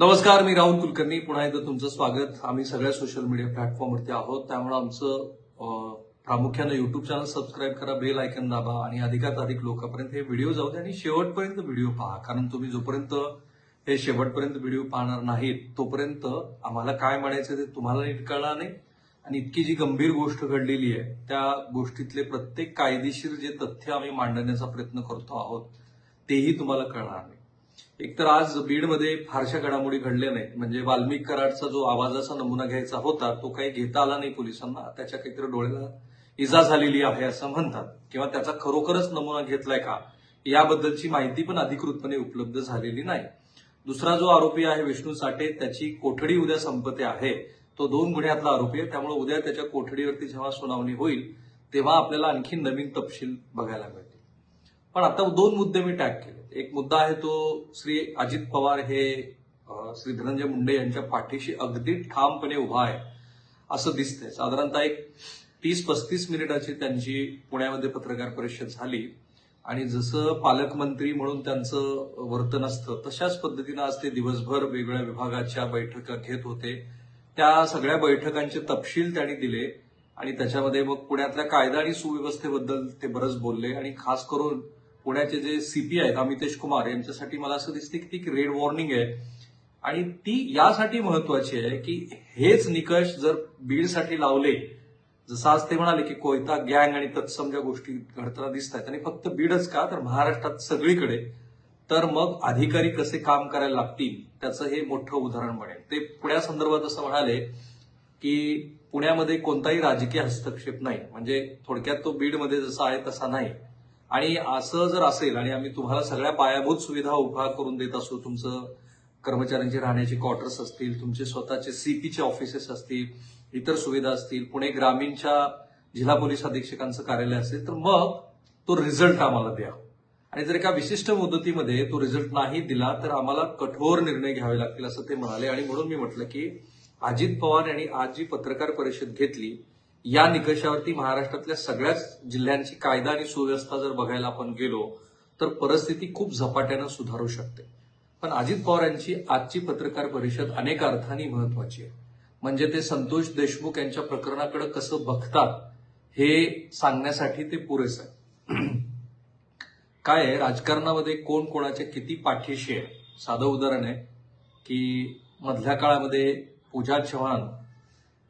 नमस्कार मी राहुल कुलकर्णी. पुन्हा एकदा तुमचं स्वागत. आम्ही सगळ्या सोशल मीडिया प्लॅटफॉर्मवरती आहोत. त्यामुळे आमचं प्रामुख्यानं युट्यूब चॅनल सबस्क्राईब करा बेल आयकन दाबा आणि अधिकात अधिक लोकांपर्यंत हे व्हिडिओ जाऊ दे आणि शेवटपर्यंत व्हिडिओ पहा. कारण तुम्ही जोपर्यंत हे शेवटपर्यंत व्हिडिओ पाहणार नाहीत तोपर्यंत आम्हाला काय म्हणायचं ते तुम्हाला नीट कळणार नाही. आणि इतकी जी गंभीर गोष्ट घडलेली आहे त्या गोष्टीतले प्रत्येक कायदेशीर जे तथ्य आम्ही मांडण्याचा प्रयत्न करतो आहोत तेही तुम्हाला कळणार नाही. एकतर आज बीडमध्ये फारशा घडामोडी घडल्या नाहीत. म्हणजे वाल्मिक कराडचा जो आवाजाचा नमुना घ्यायचा होता तो काही घेता आला नाही पोलिसांना. त्याच्या काहीतरी डोळ्याला इजा झालेली आहे असं म्हणतात. किंवा त्याचा खरोखरच नमुना घेतलाय का? याबद्दलची माहिती पण अधिकृतपणे उपलब्ध झालेली नाही. दुसरा जो आरोपी आहे विष्णू साठे त्याची कोठडी उद्या संपते आहे. तो दोन गुन्ह्यातला आरोपी आहे. त्यामुळे उद्या त्याच्या कोठडीवरती जेव्हा सुनावणी होईल तेव्हा आपल्याला आणखी नवीन तपशील बघायला मिळेल. पण आता दोन मुद्दे मी टॅग केले एक मुद्दा आहे तो श्री अजित पवार हे श्री धनंजय मुंडे यांच्या पाठीशी अगदी ठामपणे उभा आहे असं दिसतंय. साधारणतः एक तीस पस्तीस मिनिटाची त्यांची पुण्यामध्ये पत्रकार परिषद झाली आणि जसं पालकमंत्री म्हणून त्यांचं वर्तन असतं तशाच पद्धतीनं आज ते दिवसभर वेगवेगळ्या विभागाच्या बैठका घेत होते. त्या सगळ्या बैठकांचे तपशील त्यांनी दिले आणि त्याच्यामध्ये मग पुण्यातल्या कायदा आणि सुव्यवस्थेबद्दल ते बरंच बोलले आणि खास करून पुण्याचे जे सीपी आहेत अमितेश कुमार यांच्यासाठी मला असं दिसते की ती एक रेड वॉर्निंग आहे. आणि ती यासाठी महत्वाची आहे की हेच निकष जर बीडसाठी लावले जसं आज ते म्हणाले की कोयता गँग आणि तत्सम ज्या गोष्टी घडताना दिसत आहेत आणि फक्त बीडच का तर महाराष्ट्रात सगळीकडे तर मग अधिकारी कसे काम करायला लागतील त्याचं हे मोठं उदाहरण बनेल. ते पुण्यासंदर्भात असं म्हणाले की पुण्यामध्ये कोणताही राजकीय हस्तक्षेप नाही. म्हणजे थोडक्यात तो बीडमध्ये जसा आहे तसा नाही. आणि असं जर असेल आणि आम्ही तुम्हाला सगळ्या पायाभूत सुविधा उभा करून देत असू तुमचं कर्मचाऱ्यांची राहण्याची क्वार्टर्स असतील तुमचे स्वतःचे सीपीचे ऑफिसेस असतील इतर सुविधा असतील पुणे ग्रामीणच्या जिल्हा पोलीस अधीक्षकांचं कार्यालय असेल तर मग तो रिझल्ट आम्हाला द्या. आणि जर एका विशिष्ट मुदतीमध्ये तो रिझल्ट नाही दिला तर आम्हाला कठोर निर्णय घ्यावे लागतील असं ते म्हणाले. आणि म्हणून मी म्हटलं की अजित पवार यांनी आज जी पत्रकार परिषद घेतली या निकषावरती महाराष्ट्रातल्या सगळ्याच जिल्ह्यांची कायदा आणि सुव्यवस्था जर बघायला आपण गेलो तर परिस्थिती खूप झपाट्यानं सुधारू शकते. पण अजित पवार यांची आजची पत्रकार परिषद अनेक अर्थाने महत्वाची आहे. म्हणजे ते संतोष देशमुख यांच्या प्रकरणाकडे कसं बघतात हे सांगण्यासाठी ते पुरेसं आहे. काय आहे? राजकारणामध्ये कोण कोणाच्या किती पाठीशी आहे? साधं उदाहरण आहे की मधल्या काळामध्ये पूजा चव्हाण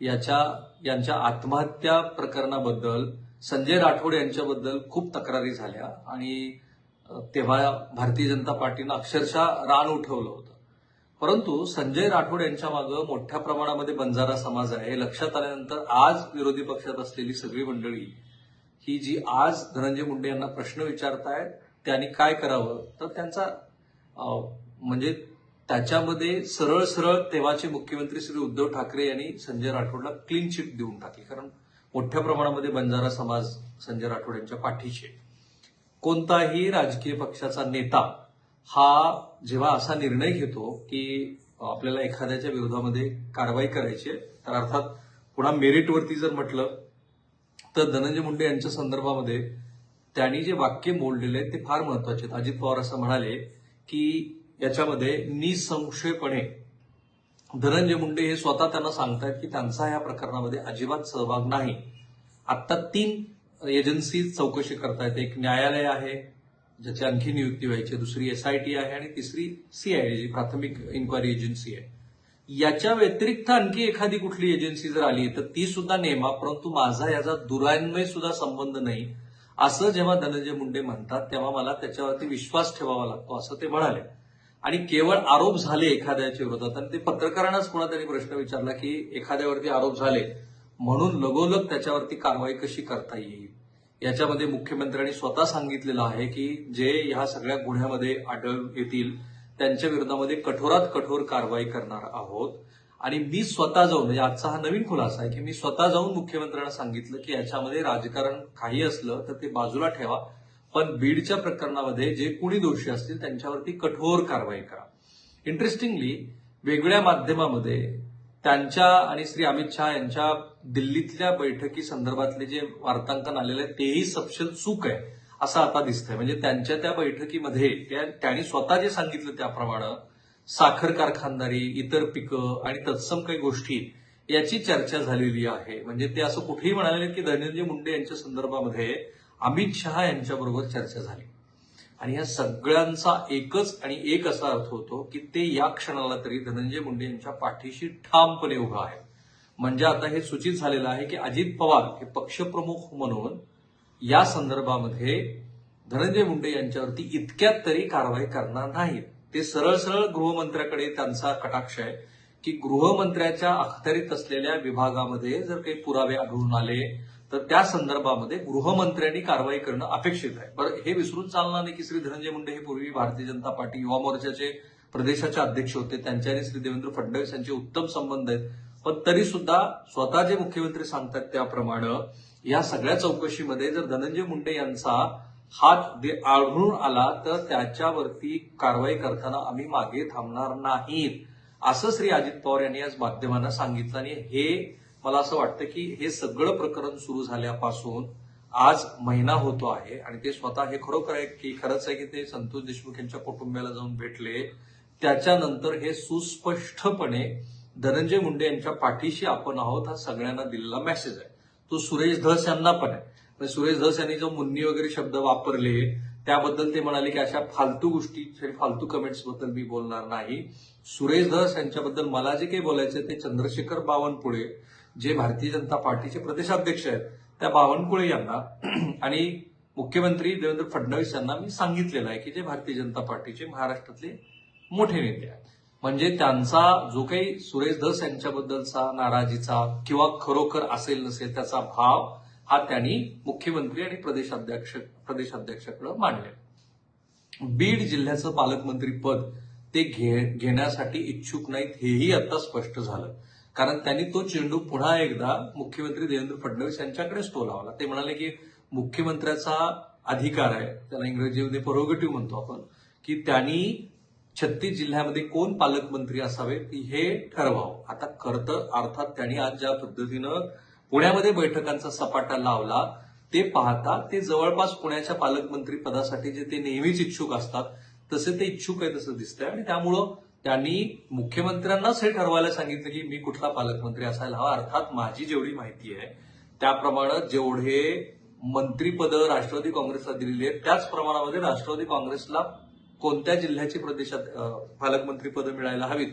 याच्या यांच्या आत्महत्या प्रकरणाबद्दल संजय राठोड यांच्याबद्दल खूप तक्रारी झाल्या आणि तेव्हा भारतीय जनता पार्टीनं अक्षरशः रान उठवलं होतं. परंतु संजय राठोड यांच्या मागं मोठ्या प्रमाणामध्ये बंजारा समाज आहे. हे लक्षात आल्यानंतर आज विरोधी पक्षात असलेली सगळी मंडळी ही जी आज धनंजय मुंडे यांना प्रश्न विचारतायत त्यांनी काय करावं? तर त्यांचा म्हणजे त्याच्यामध्ये सरळ सरळ तेव्हाचे मुख्यमंत्री श्री उद्धव ठाकरे यांनी संजय राठोडला क्लीन चिट देऊन टाकली. कारण मोठ्या प्रमाणामध्ये बंजारा समाज संजय राठोड यांच्या पाठीशी कोणताही राजकीय पक्षाचा नेता हा जेव्हा असा निर्णय घेतो की आपल्याला एखाद्याच्या विरोधामध्ये कारवाई करायची आहे तर अर्थात पुन्हा मेरिटवरती जर म्हटलं तर धनंजय मुंडे यांच्या संदर्भामध्ये त्यांनी जे वाक्य मोडलेले आहेत ते फार महत्त्वाचे आहेत. अजित पवार असं म्हणाले की याच्यामध्ये निसंशयपणे धनंजय मुंडे हे स्वतः त्यांना सांगतायत की त्यांचा या प्रकरणामध्ये अजिबात सहभाग नाही. आत्ता तीन एजन्सी चौकशी करतायत. एक न्यायालय आहे ज्याची आणखी नियुक्ती व्हायची दुसरी एसआयटी आहे आणि तिसरी सीआयडी जी प्राथमिक इन्क्वायरी एजन्सी आहे. याच्या व्यतिरिक्त आणखी एखादी कुठली एजन्सी जर आली तर ती सुद्धा नेमा परंतु माझा याचा दुरान्वय सुद्धा संबंध नाही. असं जेव्हा धनंजय मुंडे म्हणतात तेव्हा मला त्याच्यावरती विश्वास ठेवावा लागतो असं ते म्हणाले. आणि केवळ आरोप झाले एखाद्याच्या विरोधात आणि ते पत्रकारांनाच पुन्हा त्यांनी प्रश्न विचारला की एखाद्यावरती आरोप झाले म्हणून लगोलग त्याच्यावरती कारवाई कशी करता येईल? याच्यामध्ये मुख्यमंत्र्यांनी स्वतः सांगितलेलं आहे की जे ह्या सगळ्या गुन्ह्यामध्ये आढळून येतील त्यांच्या विरोधामध्ये कठोरात कठोर कारवाई करणार आहोत. आणि मी स्वतः जाऊन म्हणजे आजचा हा नवीन खुलासा आहे की मी स्वतः जाऊन मुख्यमंत्र्यांना सांगितलं की याच्यामध्ये राजकारण काही असलं तर ते बाजूला ठेवा. पण बीडच्या प्रकरणामध्ये जे कुणी दोषी असतील त्यांच्यावरती कठोर कारवाई करा. इंटरेस्टिंगली वेगवेगळ्या माध्यमामध्ये त्यांच्या आणि श्री अमित शहा यांच्या दिल्लीतल्या बैठकी संदर्भातले जे वार्तांकन आलेलं आहे तेही सपशेल चूक आहे असं आता दिसतंय. म्हणजे त्यांच्या त्या बैठकीमध्ये त्या- त्यांनी स्वतः जे सांगितलं त्याप्रमाणे साखर कारखानदारी इतर पिकं आणि तत्सम काही गोष्टी याची चर्चा झालेली आहे. म्हणजे ते असं कुठेही म्हणाले की धनंजय मुंडे यांच्या संदर्भामध्ये अमित शहा यांच्याबरोबर चर्चा झाली. आणि या सगळ्यांचा एकच आणि एक असा अर्थ होतो की ते या क्षणाला तरी धनंजय मुंडे यांच्या पाठीशी ठामपणे उभा आहे म्हणजे आता हे सूचित झालेलं आहे की अजित पवार हे पक्षप्रमुख म्हणून या संदर्भामध्ये धनंजय मुंडे यांच्यावरती इतक्यात तरी कारवाई करणार नाहीत. ते सरळ सरळ गृहमंत्र्याकडे त्यांचा कटाक्ष आहे की गृहमंत्र्याच्या अखत्यारीत असलेल्या विभागामध्ये जर काही पुरावे आढळून आले तर त्या संदर्भामध्ये गृहमंत्र्यांनी कारवाई करणं अपेक्षित आहे. बरं हे विसरून चालणार नाही की श्री धनंजय मुंडे हे पूर्वी भारतीय जनता पार्टी युवा मोर्चाचे प्रदेशाचे अध्यक्ष होते त्यांचे आणि श्री देवेंद्र फडणवीस यांचे उत्तम संबंध आहेत. पण तरी सुद्धा स्वतः जे मुख्यमंत्री सांगतात त्याप्रमाणे या सगळ्या चौकशीमध्ये जर धनंजय मुंडे यांचा हात आढळून आला तर त्याच्यावरती कारवाई करताना आम्ही मागे थांबणार नाहीत असं श्री अजित पवार यांनी आज माध्यमांना सांगितलं. आणि हे मला असं वाटतं की हे सगळं प्रकरण सुरू झाल्यापासून आज महिना होतो आहे आणि ते स्वतः हे खरोखर आहे की खरंच आहे की ते संतोष देशमुख यांच्या कुटुंबियाला जाऊन भेटले. त्याच्यानंतर हे सुस्पष्टपणे धनंजय मुंडे यांच्या पाठीशी आपण आहोत हा सगळ्यांना दिलेला मेसेज आहे. तो सुरेश धस यांना पण आहे. सुरेश धस यांनी जो मुन्नी वगैरे शब्द वापरले त्याबद्दल ते म्हणाले की अशा फालतू गोष्टी फालतू कमेंट्सबद्दल मी बोलणार नाही. सुरेश धस यांच्याबद्दल मला जे काही बोलायचं ते चंद्रशेखर बावनपुळे जे भारतीय जनता पार्टीचे प्रदेशाध्यक्ष आहेत त्या बावनकुळे यांना आणि मुख्यमंत्री देवेंद्र फडणवीस यांना मी सांगितलेलं आहे की जे भारतीय जनता पार्टीचे महाराष्ट्रातले मोठे नेते आहेत. म्हणजे त्यांचा जो काही सुरेश धस यांच्याबद्दलचा नाराजीचा किंवा खरोखर असेल नसेल त्याचा भाव हा त्यांनी मुख्यमंत्री आणि प्रदेशाध्यक्ष प्रदेशाध्यक्षाकडे मांडले बीड जिल्ह्याचं पालकमंत्री पद ते घे- घेण्यासाठी इच्छुक नाहीत हेही आता स्पष्ट झालं. कारण त्यांनी तो चेंडू पुन्हा एकदा मुख्यमंत्री देवेंद्र फडणवीस यांच्याकडेच तो लावला. ते म्हणाले की मुख्यमंत्र्याचा अधिकार आहे त्याला इंग्रजीमध्ये परोगेटिव्ह म्हणतो आपण की त्यांनी छत्तीस जिल्ह्यामध्ये कोण पालकमंत्री असावे हे ठरवावं. आता खरं तर अर्थात त्यांनी आज ज्या पद्धतीनं पुण्यामध्ये बैठकांचा सपाटा लावला ते पाहता ते जवळपास पुण्याच्या पालकमंत्री पदासाठी जे ते नेहमीच इच्छुक असतात तसे ते इच्छुक आहे तसं दिसतंय. आणि त्यामुळं त्यांनी मुख्यमंत्र्यांनाच हे ठरवायला सांगितलं की मी कुठला पालकमंत्री असायला हवा. अर्थात माझी जेवढी माहिती आहे त्याप्रमाणे जेवढे मंत्रीपद राष्ट्रवादी काँग्रेसला दिलेली आहेत त्याच प्रमाणामध्ये राष्ट्रवादी काँग्रेसला कोणत्या जिल्ह्याची प्रदेशात पालकमंत्रीपदं पालकमंत्री पदं मिळायला हवीत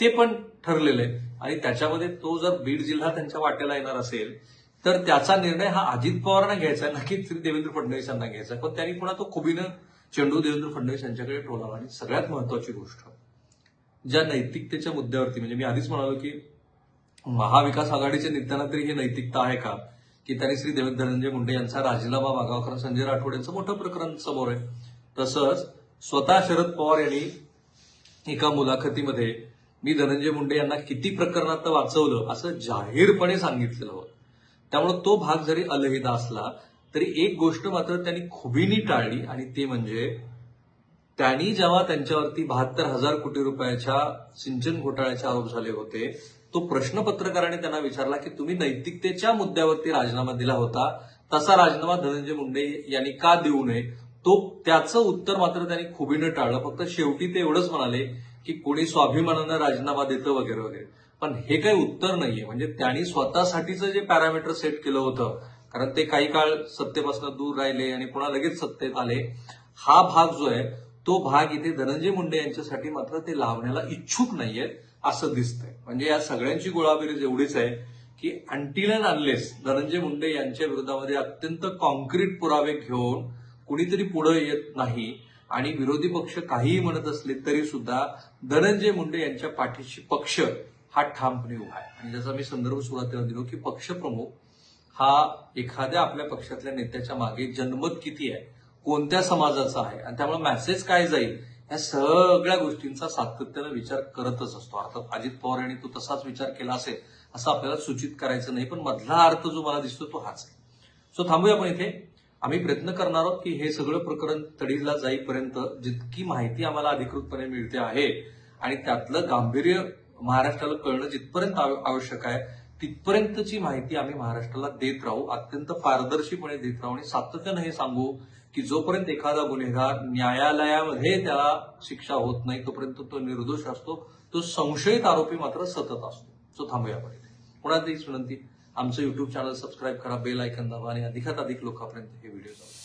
ते पण ठरलेलं आहे. आणि त्याच्यामध्ये तो जर बीड जिल्हा त्यांच्या वाट्याला येणार असेल तर त्याचा निर्णय हा अजित पवारांना घ्यायचा आहे नक्कीच श्री देवेंद्र फडणवीस यांना घ्यायचा पण त्यांनी पुन्हा तो खुबीनं चेंडू देवेंद्र फडणवीस यांच्याकडे ठेवला. आणि सगळ्यात महत्वाची गोष्ट ज्या नैतिकतेच्या मुद्द्यावरती म्हणजे मी आधीच म्हणालो की महाविकास आघाडीच्या नेत्यांना तरी ही नैतिकता आहे का? की त्यांनी श्री देवेंद्र धनंजय मुंडे यांचा राजीनामा मागावा कारण संजय राठोड यांचं मोठं प्रकरण समोर आहे. तसंच स्वतः शरद पवार यांनी एका मुलाखतीमध्ये मी धनंजय मुंडे यांना किती प्रकरणात वाचवलं असं जाहीरपणे सांगितलेलं होतं. त्यामुळे तो भाग जरी अलहिदा असला तरी एक गोष्ट मात्र त्यांनी खुबीनी टाळली आणि ते म्हणजे त्यांनी जेव्हा त्यांच्यावरती बहात्तर हजार कोटी रुपयाच्या सिंचन घोटाळ्याचे आरोप झाले होते तो प्रश्न पत्रकाराने त्यांना विचारला की तुम्ही नैतिकतेच्या मुद्द्यावरती राजीनामा दिला होता तसा राजीनामा धनंजय मुंडे यांनी का देऊ नये? तो त्याचं उत्तर मात्र त्यांनी खुबीनं टाळलं. फक्त शेवटी ते एवढंच म्हणाले की कोणी स्वाभिमानानं राजीनामा देतं वगैरे वगैरे. पण हे काही उत्तर नाहीये. म्हणजे त्यांनी स्वतःसाठीचं जे पॅरामीटर सेट केलं होतं कारण ते काही काळ सत्तेपासून दूर राहिले आणि पुन्हा लगेच सत्तेत आले हा भाग जो आहे तो भाग इथे धनंजय मुंडे यांच्यासाठी मात्र ते लावण्याला इच्छुक नाहीयेत असं दिसतंय. म्हणजे या सगळ्यांची गोळाबेरीज एवढीच आहे की until and unless Dhananjay Munde यांच्या विरोधामध्ये अत्यंत कॉन्क्रीट पुरावे घेऊन कुणीतरी पुढे येत नाही आणि विरोधी पक्ष काहीही म्हणत असले तरी सुद्धा धनंजय मुंडे यांच्या पाठीशी पक्ष हा ठामपणे उभा आहे. आणि ज्याचा मी संदर्भ सुरुवातीला दिलो की पक्षप्रमुख हा एखाद्या आपल्या पक्षातल्या नेत्याच्या मागे जन्मत किती आहे कोणत्या समाजाचा आहे आणि त्यामुळे मेसेज काय जाईल या सगळ्या गोष्टींचा सातत्यानं विचार करतच असतो. अर्थात अजित पवार यांनी तो तसाच विचार केला असेल असं आपल्याला सूचित करायचं नाही. पण मधला अर्थ जो मला दिसतो तो हाच आहे. सो थांबूया आपण इथे. आम्ही प्रयत्न करणार आहोत की हे सगळं प्रकरण तडीला जाईपर्यंत जितकी माहिती आम्हाला अधिकृतपणे मिळते आहे आणि त्यातलं गांभीर्य महाराष्ट्राला कळणं जिथपर्यंत आव- आवश्यक आहे तिथपर्यंतची माहिती आम्ही महाराष्ट्राला देत राहू अत्यंत पारदर्शीपणे देत राहू आणि सातत्यानं हे सांगू की जोपर्यंत एखादा गुन्हेगार न्यायालयामध्ये त्याला शिक्षा होत नाही तोपर्यंत तो निर्दोष असतो. तो संशयित आरोपी मात्र सतत असतो. सो थांबूया आपण इथे पुन्हा तीच विनंती आमचं युट्यूब चॅनल सबस्क्राईब करा बेल ऐकन दाबा आणि अधिकात अधिक लोकांपर्यंत हे व्हिडिओ जाऊ